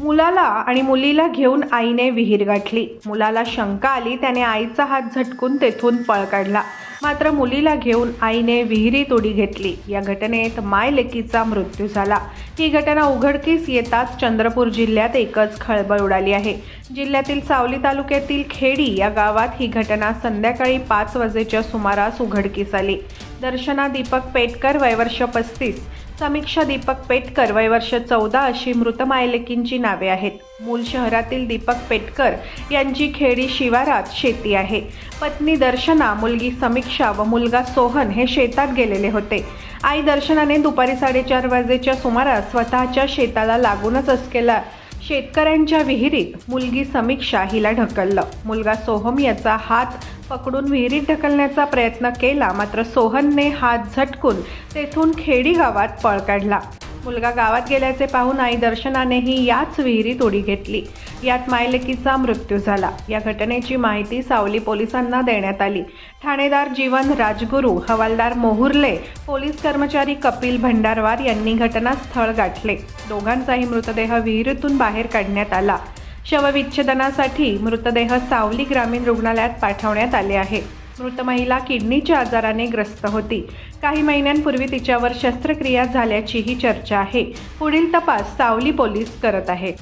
मुलाला आणि मुलीला घेऊन आईने विहीर गाठली. मुलाला शंका आली त्याने आईचा हात झटकून तेथून पळ काढला. मात्र मुलीला घेऊन आईने विहिरीत उडी घेतली. या घटनेत माय लेकीचा मृत्यू झाला. ही घटना उघडकीस येताच चंद्रपूर जिल्ह्यात एकच खळबळ उडाली आहे. जिल्ह्यातील सावली तालुक्यातील खेडी या गावात ही घटना संध्याकाळी पाच वाजेच्या सुमारास उघडकीस आली. दर्शना दीपक पेटकर वयवर्ष पस्तीस. समीक्षा दीपक पेटकर वयवर्ष चौदा अशी मृत मायलेकींची नावे आहेत. मूल शहरातील दीपक पेटकर यांची खेडी शिवारात शेती आहे. पत्नी दर्शना मुलगी समीक्षा व मुलगा सोहन हे शेतात गेलेले होते. आई दर्शनाने दुपारी साडेचार वाजेच्या सुमारास स्वतःच्या शेताला लागूनच असलेला शेतकऱ्यांच्या विहिरीत मुलगी समीक्षा हिला ढकललं. मुलगा सोहम याचा हात पकडून विहिरीत ढकलण्याचा प्रयत्न केला मात्र सोहनने हात झटकून तेथून खेडी गावात पळ काढला. मुलगा गावात गेल्याचे पाहून आई दर्शनानेही याच विहिरीत उडी घेतली. यात मायलेकीचा मृत्यू झाला. या घटनेची माहिती सावली पोलिसांना देण्यात आली. ठाणेदार जीवन राजगुरू हवालदार मोहुर्ले पोलीस कर्मचारी कपिल भंडारवार यांनी घटनास्थळ गाठले. दोघांचाही मृतदेह विहिरीतून बाहेर काढण्यात आला. शवविच्छेदनासाठी मृतदेह सावली ग्रामीण रुग्णालयात पाठवण्यात आले आहे. मृत महिला किडनीच्या आजाराने ग्रस्त होती. काही महिन्यांपूर्वी तिच्यावर शस्त्रक्रिया झाल्याचीही चर्चा आहे. पुढील तपास सावली पोलीस करत आहेत.